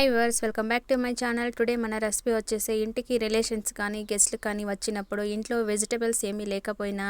High verse welcome back to my channel today మన recipe వచ్చేసి ఇంటికి రిలేషన్స్ కానీ గెస్ట్లు కానీ వచ్చినప్పుడు ఇంట్లో వెజిటబుల్స్ ఏమీ లేకపోయినా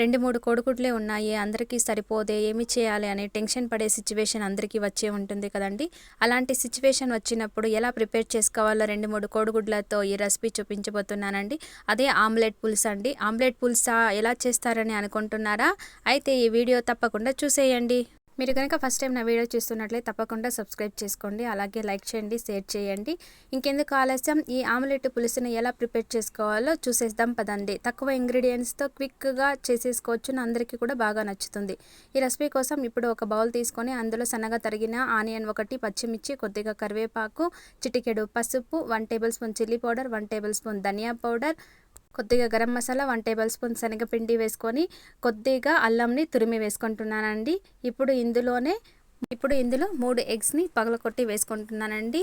రెండు మూడు కోడిగుడ్లే ఉన్నాయి అందరికీ సరిపోదే ఏమి చేయాలి అనే టెన్షన్ పడే సిచ్యువేషన్ అందరికీ వచ్చే ఉంటుంది కదండి. అలాంటి సిచ్యువేషన్ వచ్చినప్పుడు ఎలా ప్రిపేర్ చేసుకోవాలో రెండు మూడు కోడిగుడ్లతో ఈ రెసిపీ చూపించబోతున్నానండి. అదే ఆమ్లెట్ పులుసు అండి. ఆమ్లెట్ పులుసా ఎలా చేస్తారని అనుకుంటున్నారా? అయితే ఈ వీడియో తప్పకుండా చూసేయండి. మీరు కనుక ఫస్ట్ టైం నా వీడియో చూస్తున్నట్లయితే తప్పకుండా సబ్స్క్రైబ్ చేసుకోండి. అలాగే లైక్ చేయండి షేర్ చేయండి. ఇంకెందుకు ఆలస్యం? ఈ ఆమ్లెట్ పులుసుని ఎలా ప్రిపేర్ చేసుకోవాలో చూసేద్దాం పదండి. తక్కువ ఇంగ్రీడియంట్స్తో క్విక్గా చేసేసుకోవచ్చు అందరికీ కూడా బాగా నచ్చుతుంది. ఈ రెసిపీ కోసం ఇప్పుడు ఒక బౌల్ తీసుకొని అందులో సన్నగా తరిగిన ఆనియన్ ఒకటి పచ్చిమిర్చి కొద్దిగా కరివేపాకు చిటికెడు పసుపు one tablespoon chilli powder one tablespoon ధనియా పౌడర్ కొద్దిగా garam masala one tablespoon శనగపిండి వేసుకొని కొద్దిగా అల్లంని తురిమి వేసుకుంటున్నానండి. ఇప్పుడు ఇందులోనే ఇప్పుడు ఇందులో మూడు ఎగ్స్ని పగలకొట్టి వేసుకుంటున్నానండి.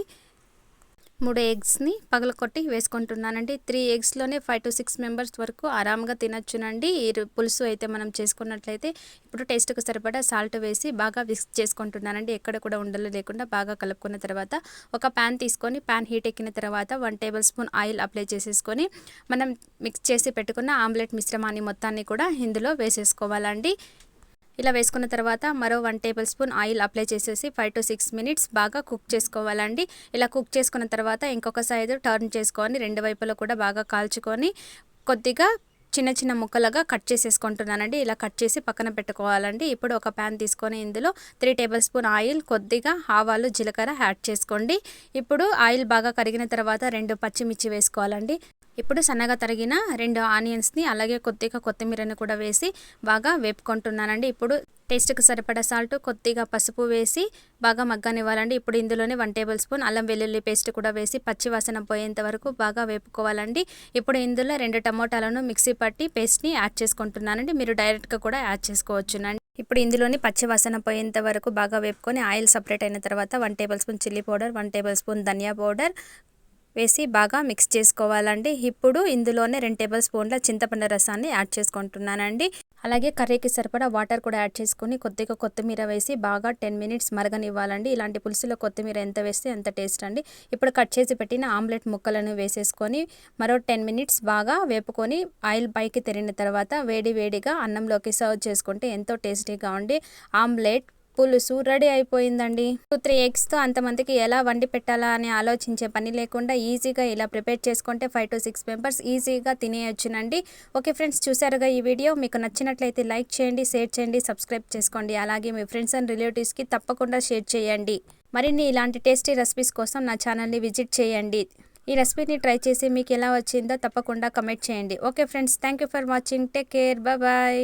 మూడు ఎగ్స్ని పగలకొట్టి వేసుకుంటున్నానండి. త్రీ ఎగ్స్లోనే ఫైవ్ టు సిక్స్ మెంబర్స్ వరకు ఆరామ్గా తినొచ్చునండి. ఈ పులుసు అయితే మనం చేసుకున్నట్లయితే ఇప్పుడు టేస్ట్కి సరిపడా సాల్ట్ వేసి బాగా మిక్స్ చేసుకుంటున్నానండి. ఎక్కడ కూడా ఉండలు లేకుండా బాగా కలుపుకున్న తర్వాత ఒక ప్యాన్ తీసుకొని ప్యాన్ హీట్ ఎక్కిన తర్వాత one tablespoon oil apply చేసేసుకొని మనం మిక్స్ చేసి పెట్టుకున్న ఆమ్లెట్ మిశ్రమాన్ని మొత్తాన్ని కూడా ఇందులో వేసేసుకోవాలండి. ఇలా వేసుకున్న తర్వాత మరో one tablespoon oil apply చేసేసి ఫైవ్ టు సిక్స్ మినిట్స్ బాగా కుక్ చేసుకోవాలండి. ఇలా కుక్ చేసుకున్న తర్వాత ఇంకొక సైడ్ టర్న్ చేసుకొని రెండు వైపులో కూడా బాగా కాల్చుకొని కొద్దిగా చిన్న చిన్న ముక్కలుగా కట్ చేసేసుకుంటున్నానండి. ఇలా కట్ చేసి పక్కన పెట్టుకోవాలండి. ఇప్పుడు ఒక ప్యాన్ తీసుకొని ఇందులో త్రీ టేబుల్ స్పూన్ ఆయిల్ కొద్దిగా ఆవాలు జీలకర్ర యాడ్ చేసుకోండి. ఇప్పుడు ఆయిల్ బాగా కరిగిన తర్వాత రెండు పచ్చిమిర్చి వేసుకోవాలండి. ఇప్పుడు సన్నగా తరిగిన రెండు ఆనియన్స్ని అలాగే కొద్దిగా కొత్తిమీరని కూడా వేసి బాగా వేపుకుంటున్నానండి. ఇప్పుడు టేస్ట్కి సరిపడా సాల్ట్ కొద్దిగా పసుపు వేసి బాగా మగ్గనివ్వాలండి. ఇప్పుడు ఇందులోనే వన్ టేబుల్ స్పూన్ అల్లం వెల్లుల్లి పేస్ట్ కూడా వేసి పచ్చి వాసన పోయేంత వరకు బాగా వేపుకోవాలండి. ఇప్పుడు ఇందులో రెండు టమోటాలను మిక్సీ పట్టి పేస్ట్ని యాడ్ చేసుకుంటున్నానండి. మీరు డైరెక్ట్గా కూడా యాడ్ చేసుకోవచ్చునండి. ఇప్పుడు ఇందులోని పచ్చి వాసన పోయేంత వరకు బాగా వేపుకొని ఆయిల్ సపరేట్ అయిన తర్వాత one tablespoon chilli powder one tablespoon ధనియా పౌడర్ వేసి బాగా మిక్స్ చేసుకోవాలండి. ఇప్పుడు ఇందులోనే రెండు టేబుల్ స్పూన్ల చింతపండు రసాన్ని యాడ్ చేసుకుంటున్నానండి. అలాగే కర్రీకి సరిపడా వాటర్ కూడా యాడ్ చేసుకుని కొద్దిగా కొత్తిమీర వేసి బాగా టెన్ మినిట్స్ మరగనివ్వాలండి. ఇలాంటి పులుసులో కొత్తిమీర ఎంత వేస్తే ఎంత టేస్ట్ అండి. ఇప్పుడు కట్ చేసి పెట్టిన ఆమ్లెట్ ముక్కలను వేసేసుకొని మరో టెన్ మినిట్స్ బాగా వేపుకొని ఆయిల్ పైకి తెరిన తర్వాత వేడి వేడిగా అన్నంలోకి సర్వ్ చేసుకుంటే ఎంతో టేస్టీగా ఉండి ఆమ్లెట్ పులుసు రెడీ అయిపోయిందండి. టూ త్రీ ఎగ్స్తో అంతమందికి ఎలా వండి పెట్టాలా అని ఆలోచించే పని లేకుండా ఈజీగా ఇలా ప్రిపేర్ చేసుకుంటే ఫైవ్ టు సిక్స్ మెంబర్స్ ఈజీగా తినేయొచ్చునండి. ఓకే ఫ్రెండ్స్ చూసారుగా ఈ వీడియో. మీకు నచ్చినట్లయితే లైక్ చేయండి షేర్ చేయండి సబ్స్క్రైబ్ చేసుకోండి. అలాగే మీ ఫ్రెండ్స్ అండ్ రిలేటివ్స్కి తప్పకుండా షేర్ చేయండి. మరిన్ని ఇలాంటి టేస్టీ రెసిపీస్ కోసం నా ఛానల్ని విజిట్ చేయండి. ఈ రెసిపీని ట్రై చేసి మీకు ఎలా వచ్చిందో తప్పకుండా కమెంట్ చేయండి. Okay friends thank you for watching. Take care. Bye.